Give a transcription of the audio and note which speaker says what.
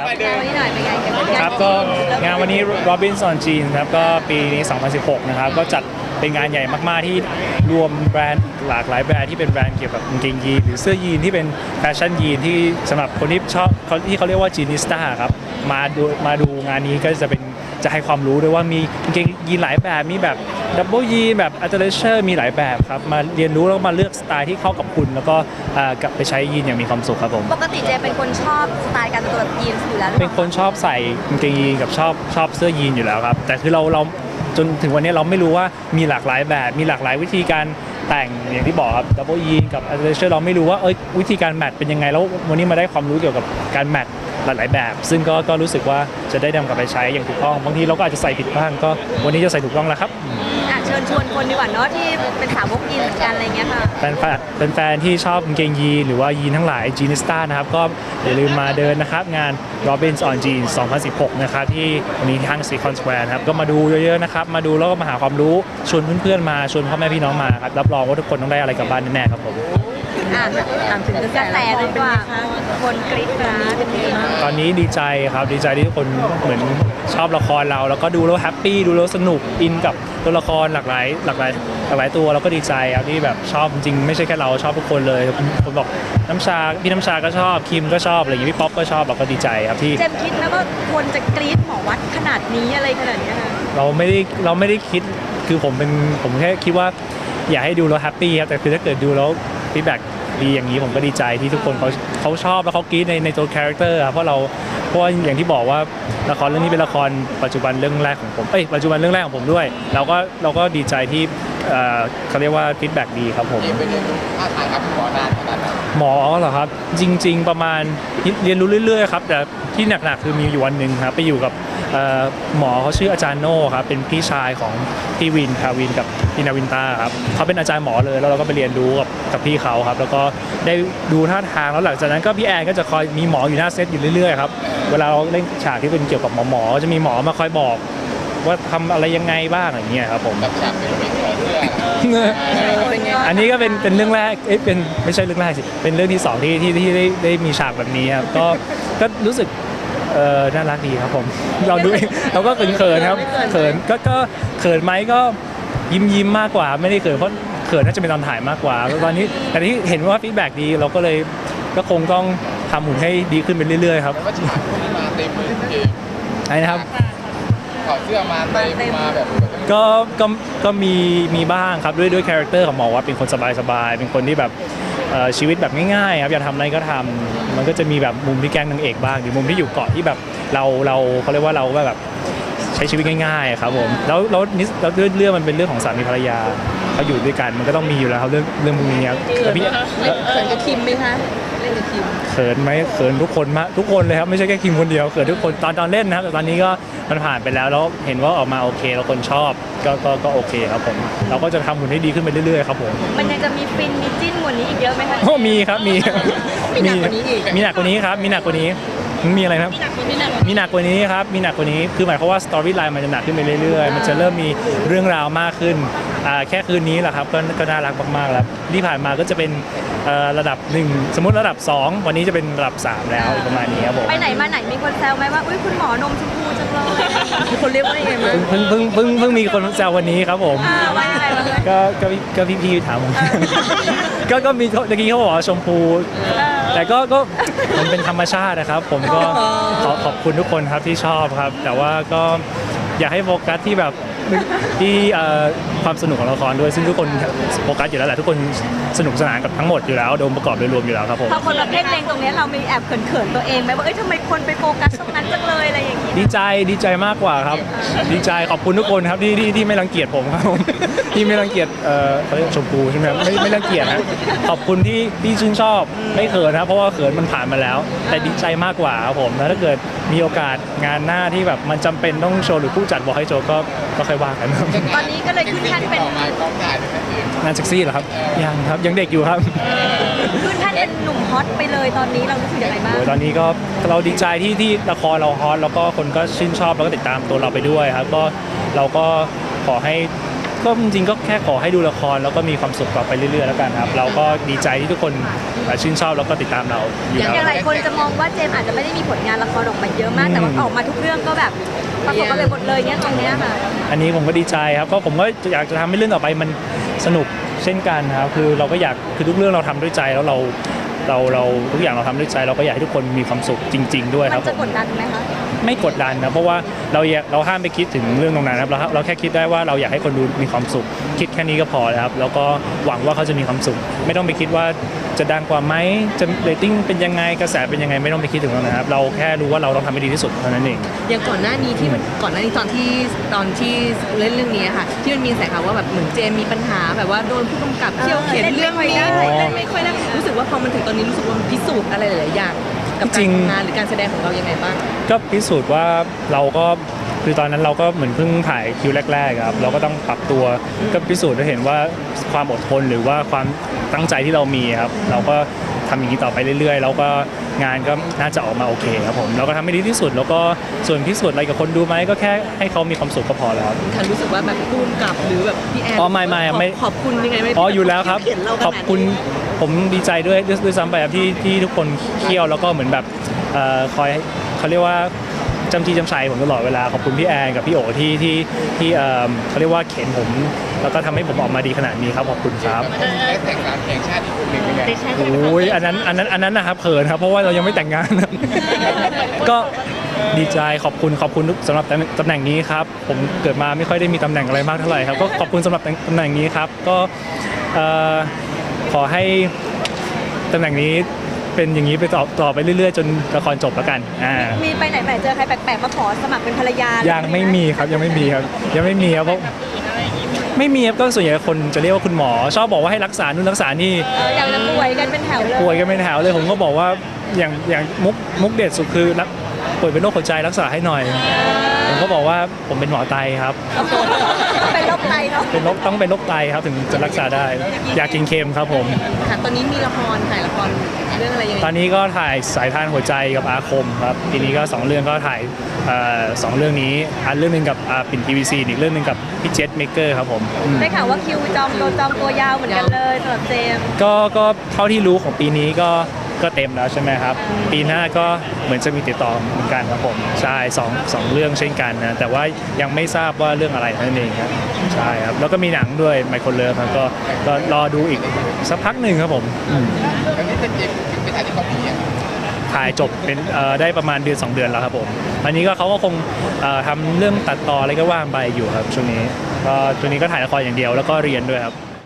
Speaker 1: ครับ
Speaker 2: งานวันนี้หน่อยเป็นไงกัน
Speaker 1: ครับก็งานวันนี้ Robinson on Jeans ครับก็ปีนี้ 2016 นะครับ ก็จัดเป็นงานใหญ่มากๆที่รวมแบรนด์หลากหลายแบรนด์ที่เป็นแบรนด์เกี่ยวกับกางเกงยีนหรือเสื้อยีนที่เป็นแฟชั่นยีนที่สำหรับคนที่ชอบเขาที่เขาเรียกว่าจีนิสต้าครับมาดูมาดูงานนี้ก็จะเป็นจะให้ความรู้ด้วยว่ามีกางเกงยีนหลายแบบมีแบบ ดับเบิลยีนแบบอัลเทอร์เชอร์มีหลายแบบครับ มาเรียนรู้แล้วก็มาเลือกสไตล์ที่เข้ากับคุณ แล้วก็อ่ากลับไปใช้ยีนอย่างมีความสุขครับผม
Speaker 2: ปกติเจเป็นคนชอบสไตล์การแต่งตัวแบบยีนส์อยู่แล้วหรือ
Speaker 1: เป็
Speaker 2: เป
Speaker 1: น
Speaker 2: ล่า
Speaker 1: คนชอบใส่กางเกงยีนกับชอบชอบเสื้อยีนอยู่แล้วครับ แต่คือเราเราจนถึงวันนี้เราไม่รู้ว่ามีหลากหลายแบบ มีหลากหลายวิธีการแต่งอย่างที่บอกครับดับเบิลยีนกับอัลเทอร์เชอร์เราไม่รู้ว่าเอ้ยวิธีการแมทเป็นยังไง แล้ววันนี้มาได้ความรู้เกี่ยวกับการแมทหลายๆแบบ ซึ่งก็ก็รู้สึกว่าจะได้นำกลับไปใช้อย่างถูกต้องบางทีเราก็อาจจะใส่ผิดบ้างก็วันนี้จะใส่ถูกต้องแล้วครับ
Speaker 2: อะเชิญชวนคนดีกว่าเนาะที่เป็นสาวกยีนเหมือนกันอะไรเงี้ยค่ะ
Speaker 1: แฟนแฟนเป็นแฟนที่ชอบกางเกงยีนหรือว่ายีนทั้งหลายจีนิสต้านะครับ ก็อย่าลืมมาเดินนะครับ งาน Robins on Jeans 2016 นะครับ ที่วันนี้ที่ห้าง Seacon Square นะครับ ก็มาดูเยอะๆนะครับ มาดูแล้วก็มาหาความรู้ ชวนเพื่อนๆมา ชวนพ่อแม่พี่น้องมาครับ รับรองว่าทุกคนต้องได้อะไรกลับบ้านแน่ๆครับผม
Speaker 2: อะถามถึงกระแสเลยดีกว่าคนกรี๊ดกราดเป็นยังไงบ้าง
Speaker 1: ตอนนี้ดีใจครับ ดีใจที่ทุกคนเหมือนชอบละครเรา แล้วก็ดูแล้วแฮปปี้ ดูแล้วสนุก อินกับ ตัวละครหลากหลายหลากหลายหลากหลายตัวแล้วก็ดีใจครับที่แบบชอบจริงๆไม่ใช่แค่เราชอบทุกคนเลยคนบอกน้ำชาพี่น้ำชาก็ชอบคิมก็ชอบอะไรอย่างงี้พี่ป๊อปก็ชอบเราก็ดีใจครับที่
Speaker 2: เจมส์คิดไหมว่าคนจะกรี๊ดหมอวัดขนาดนี้อะไรขนาดเนี้ยค่ะ
Speaker 1: เราไม่ได้เราไม่ได้คิดคือผมเป็นผมแค่คิดว่า อยากให้ดูแล้วแฮปปี้ครับแต่คือถ้าเกิดดูแล้วฟีดแบ็ก ดีอย่างนี้ผมก็ดีใจที่ทุกคนเขาเขาชอบแล้วเขากรี๊ดในในตัวคาแรคเตอร์ครับเพราะเราเพราะว่าอย่างที่บอกว่าละครเรื่องนี้เป็นละครปัจจุบันเรื่องแรกของผมเอ้ยปัจจุบันเรื่องแรกของผมด้วย เราก็เราก็ดีใจที่เอ่อเขาเรียกว่าฟีดแบ็กดีครับผม
Speaker 3: นี่ไปเรียนรู้ท่าทางครับหมอนานขนาดไหน
Speaker 1: หมอเหรอครับ จริง ๆ ประมาณเรียนรู้เรื่อยๆครับแต่ที่หนักๆคือมีอยู่วันหนึ่งครับไปอยู่กับเอ่อหมอเขาชื่ออาจารย์โน่ครับเป็นพี่ชายของพี่วินคาวินกับพี่นาวินตาครับเขาเป็นอาจารย์หมอเลยแล้วเราก็ไปเรียนรู้กับ กับพี่เขาครับ แล้วก็ได้ดูท่าทางแล้วหลังจากนั้นก็พี่แอนก็จะคอยมีหมออยู่หน้าเซตอยู่เรื่อยๆครับเวลาเราเล่นฉากที่เป็นเกี่ยวกับหมอหมอๆจะมีหมอมาคอยบอก ว่าทำอะไรยังไงบ้างอย่างเงี้ยครับผม
Speaker 3: กับฉากเป็นวิ่งถอดเสื้อ
Speaker 1: อันนี้ก็เป็นเป็นเรื่องแรกเอ้ยเป็นไม่ใช่เรื่องแรกสิเป็นเรื่องที่สองที่ที่ที่ได้ได้มีฉากแบบนี้ครับก็ก็รู้สึก เออน่ารักดีครับผม เราดูเองเราก็เขินเขินๆครับเขินก็ก็เขินไหมก็ยิ้มยิ้มๆมากกว่าไม่ได้เขินเพราะ เขินน่าจะเป็นตอนถ่ายมากกว่าแล้วตอนนี้แต่ที่เห็นว่าฟีดแบ็กดีเราก็เลยก็คงต้องทำหุ่นให้ดีขึ้นไปเรื่อยๆครับ
Speaker 3: แต่ว่าฉากพวกนี้มาเต็มเลยจริง
Speaker 1: ไอ้นะครับ
Speaker 3: ๆถอดเสื้อมาเต็มมาแบบ
Speaker 1: ก็ก็ก็มีมีบ้างครับด้วยด้วยคาแรคเตอร์ของหมอว่าเป็นคนสบายๆเป็นคนที่แบบเอ่อชีวิตแบบง่ายๆครับอยากทำอะไรก็ทำมันก็จะมีแบบมุมที่แกล้งนางเอกบ้างหรือมุมที่อยู่เกาะที่แบบเราเราเขาเรียกว่าเราก็แบบใช้ชีวิตง่ายๆครับผมแล้วแล้วนิสแล้วเรื่องเรื่องมันเป็นเรื่องของสามีภรรยา เขาอยู่ด้วยกันมันก็ต้องมีอยู่แล้วครับเรื่องเรื่องพวกนี้ครับแล้วพี่
Speaker 2: เขินกับคิมไหมคะเล่นกับคิม
Speaker 1: เขินไหมเขินทุกคนมากทุกคนเลยครับไม่ใช่แค่คิมคนเดียวเขินทุกคนตอนตอนเล่นนะครับแต่ตอนนี้ก็มันผ่านไปแล้วแล้วเห็นว่าออกมาโอเคแล้วคนชอบก็ก็ก็โอเคครับผมเราก็จะทำหุ่นให้ดีขึ้นไปเรื่อยๆครับผม
Speaker 2: มันยังจะมีฟินมีจิ้นกว่านี้อีกเยอะไหมคะ
Speaker 1: โอ้มีครับมี
Speaker 2: มีหนักกว่านี้อีก
Speaker 1: มีหนักกว่านี้ครับมีหนักกว่านี้ มีอะไรนะครับ
Speaker 2: มีหนัก
Speaker 1: มีหนักกว่านี้ครับ มีหนักกว่านี้ คือหมายความว่าสตอรี่ไลน์มันจะหนักขึ้นไปเรื่อยๆ มันจะเริ่มมีเรื่องราวมากขึ้นอ่าแค่คืนนี้แหละครับก็ก็น่ารักมากๆแล้ว ที่ผ่านมาก็จะเป็นเอ่อระดับหนึ่งสมมุติระดับสองวันนี้จะเป็นระดับสามแล้วประมาณนี้ครับผม
Speaker 2: ไปไหนมาไหนมีคนแซวไหมว่าอุ้ยคุณหมอนมชมพูจังเลยมีคนเรียกว่ายังไงมั้ย
Speaker 1: เพิ่งเพิ่งเพิ่งเพิ่งมีคนแซววันนี้ครับผม
Speaker 2: อ่าว่ายังไงบ้างเลย
Speaker 1: ก็ก็พี่ก็พี่พี่ถามผม ก็ก็มีเมื่อกี้เขาบอกว่าชมพู แต่ก็ก็มันเป็นธรรมชาตินะครับ ผมก็ขอขอบคุณทุกคนครับที่ชอบครับ แต่ว่าก็อยากให้โฟกัสที่แบบ ที่เอ่อความสนุกของละครด้วย ซึ่งทุกคนโฟกัสอยู่แล้วแหละทุกคนสนุกสนานกับทั้งหมดอยู่แล้วโดยองค์ประกอบโดยรวมอยู่แล้วครับผม
Speaker 2: พอคนเราเพ่งเล็งตรงเนี้ยเรามีแอบเขินๆตัวเองไหมว่าเอ้ยทำไมคนไปโฟกัสตรงนั้นจังเลยอะไรอย่างงี้
Speaker 1: ดีใจดีใจมากกว่าครับ ดีใจขอบคุณทุกคนครับที่ที่ที่ไม่รังเกียจผมครับผมที่ไม่รังเกียจเอ่อเขาเรียกชมพูใช่ไหมครับไม่ไม่รังเกียจนะขอบคุณที่ที่ชื่นชอบไม่เขินนะเพราะว่าเขินมันผ่านมาแล้ว แต่ดีใจมากกว่าครับผมแล้วถ้าเกิดมีโอกาสงานหน้าที่แบบมันจำเป็นต้องโชว์หรือผู้จัดบอกให้โชว์ก็ก็ค่อยว่ากันครับ
Speaker 2: ตอนนี้ก็เลยขึ้นแท่นเป็น
Speaker 3: ต่อมาพร้อมถ่ายเลยนะจริง
Speaker 1: งานเซ็กซี่เหรอครับยังครับยังเด็กอยู่ครับ
Speaker 2: ขึ้นแท่นเป็นหนุ่มฮอตไปเลยตอนนี้เรารู้สึกยังไงบ้าง
Speaker 1: โอ้ยตอนนี้ก็เราดีใจที่ที่ละครเราฮอตแล้วก็คนก็ชื่นชอบแล้วก็ติดตามตัวเราไปด้วยครับก็เราก็ขอให้ ก็จริงๆก็แค่ขอให้ดูละครแล้วก็มีความสุขต่อไปเรื่อยๆแล้วกันครับ เราก็ดีใจที่ทุกคนชื่นชอบแล้วก็ติดตามเราอยู่
Speaker 2: อย่าง
Speaker 1: แล้ว
Speaker 2: หลายคนจะมองว่าเจมส์อาจจะไม่ได้มีผลงานละครออกมาเยอะมาก แต่ว่าออกมาทุกเรื่องก็แบบประสบความสำเร็จหมดเลยเนี่ยตรงเนี้ยค่ะ
Speaker 1: อันนี้ผมก็ดีใจครับก็ผมก็อยากจะทำให้เรื่องต่อไปมันสนุกเช่นกันครับคือเราก็อยากคือทุกเรื่องเราทำด้วยใจแล้วเรา เราเราทุกอย่างเราทำด้วยใจเราก็อยากให้ทุกคนมีความสุขจริง ๆ ด้วยค
Speaker 2: มั
Speaker 1: รับ
Speaker 2: น
Speaker 1: ผ
Speaker 2: จะ
Speaker 1: ม
Speaker 2: กดดันไหมคะ
Speaker 1: ไม่กดดันนะเพราะว่าเราอยากเราห้ามไปคิดถึงเรื่องตรงนั้นนะครับเราเราแค่คิดได้ว่าเราอยากให้คนดูมีความสุข คิดแค่นี้ก็พอแล้วครับ แล้วก็หวังว่าเขาจะมีความสุข ไม่ต้องไปคิดว่าจะดังกว่าไหมจะเรตติ้งเป็นยังไงกระแสเป็นยังไงไม่ต้องไปคิดถึงตรงนั้นครับเราแค่รู้ว่าเราต้องทำให้ดีที่สุดเท่านั้นเอง
Speaker 4: อย่างก่อนหน้านี้ที่มันก่อนหน้านี้ตอนที่ตอนที่เล่นเรื่องนี้อะค่ะ ที่มันมีสายข่าวว่าแบบเหมือนเจมมีปัญหาแบบว่าโดนผู้กำกับเที่ยวเขียน
Speaker 2: เล่นไม่
Speaker 4: เรื่อง
Speaker 2: ค่อย
Speaker 4: นี้
Speaker 2: ได้
Speaker 4: เล่นไม่ค่อยได้รู้สึกว่าพอมั นถึงตอนนี้รู้สึกว่ามันพิสูจน์อะไรหลายๆอย่างกับ
Speaker 1: จริ
Speaker 4: การ
Speaker 1: ง
Speaker 4: ทำงานหรือการแสดงของเรายังไงบ้าง
Speaker 1: ก็พิสูจน์ว่าเราก็คือตอนนั้นเราก็เหมือนเพิ่งถ่ายคิวแรกๆครับเราก็ต้องปรับตัวก็พิสูจน์ได้เห็นว่าความอดทนหรือว่าความตั้งใจที่เรามีครับเราก็ ทำอย่างนี้ต่อไปเรื่อยๆ แล้วก็งานก็น่าจะออกมาโอเคครับผมเราก็ทำให้ดีที่สุด แล้วก็ส่วนพิสูจน์อะไรกับคนดูไหมก็แค่ให้เขามีความสุขก็พอแล้วครับ
Speaker 4: ทันรู้สึกว่าแบบผู้กำกับหรือแบบพี่แอน
Speaker 1: อ๋อไม่ไม่
Speaker 4: ขอบ
Speaker 1: ไม่
Speaker 4: ขอบคุณยังไงไหม
Speaker 1: อ๋อ
Speaker 4: ที่
Speaker 1: อยู่แล้วครับ
Speaker 4: เขียนเรา
Speaker 1: ขอบคุณผมดีใจด้วยด้วยด้วยซ้ำไปครับที่ที่ทุกคนเคี่ยวแล้วก็เหมือนแบบเอ่อคอยเขาเรียกว่าจำจีจำชัยผมตลอดเวลาขอบคุณพี่แอนกับพี่โอที่ที่ที่เอ่อเขาเรียกว่าเข็นผม แล้วก็ทำให้ผมออกมาดีขนาดนี้ครับขอบคุณครับ
Speaker 3: ได้แต่งงานแข่ง ชาติอีกคนหนึ่งเป็นไง
Speaker 1: โอ้ยอันนั้นอันนั้นอันนั้นนะครับเขินครับ เพราะว่าเรายังไม่แต่งงาน ก็ดีใจขอบคุณขอบคุณทุกสำหรับตำตำแหน่งนี้ครับ ผมเกิดมาไม่ค่อยได้มีตำแหน่งอะไรมากเท่าไหร่ครับ ก็ขอบคุณสำหรับตำแหน่งนี้ครับ ก็เอ่อขอให้ตำแหน่งนี้เป็นอย่างนี้ไปต่อต่อไปเรื่อยๆ จนละครจบแล้วกันอ่า
Speaker 2: มีไปไหนไหนเจอใครแปลกๆมาขอสมัครเป็นภรรยา
Speaker 1: ยั
Speaker 2: ยัง
Speaker 1: ไม่มีครับยังไม่มีครับ ยังไม่มีครับเพราะ ไม่มีครับก็ส่วนใหญ่คนจะเรียกว่าคุณหมอ ชอบบอกว่าให้รักษานู่นรักษานี่
Speaker 2: เอออยากจะป่วยกันเป็นแถวเลย
Speaker 1: ป่วยกันเป็นแถวเลยผมก็บอกว่าอย่างอย่างมุกมุกเด็ดสุดคือรักป่วยเป็นโรคหัวใจรักษาให้หน่อย ผมก็บอกว่าผมเป็นหมอไตครับ
Speaker 2: เป็นโรคไต เนาะ
Speaker 1: เป็นโรคต้องเป็นโรคไตครับถึงจะรักษาได้ อยากกินเค็มครับผม
Speaker 4: ค่ะตอนนี้มีละครถ่ายละครเรื่องอะไรยังไง
Speaker 1: ตอนนี้ก็ถ่ายสายทานหัวใจกับอาคมครับปีนี้ก็สองเรื่องก็ถ่ายเอ่อสองเรื่องนี้อันเรื่องหนึ่งกับอาปิ่นทีวีซีอีกเรื่องหนึ่งกับพี่เจษเมเกอร์ครับผมอืม
Speaker 2: ได้ข่าวว่าคิวจองโดนจองตัวยาวเหมือนกันเลยสำหรับเจมส์
Speaker 1: ก็ก็เท่าที่รู้ของปีนี้ก็ ก็เต็มแล้วใช่ไหมครับ ปีหน้าก็เหมือนจะมีติดต่อเหมือนกันครับผมใช่สองสองเรื่องเช่นกันนะแต่ว่ายังไม่ทราบว่าเรื่องอะไรนั่นเองครับใช่ครับแล้วก็มีหนังด้วยไมโครเลิฟครับก็ก็รอดูอีกสักพักหนึ่งครับผมอืม
Speaker 3: อันนี้เป็นเจมส์เป็นถ่ายที่เกาหลีอะ
Speaker 1: ถ่ายจบเป็นเอ่อได้ประมาณเดือน 2 เดือนแล้วครับผม อันนี้ก็เขาก็คงเอ่อทำเรื่องตัดต่ออะไรก็ว่างไปอยู่ครับช่วงนี้ก็ช่วงนี้ก็ถ่ายละครอย่างเดียวแล้วก็เรียนด้วยครับ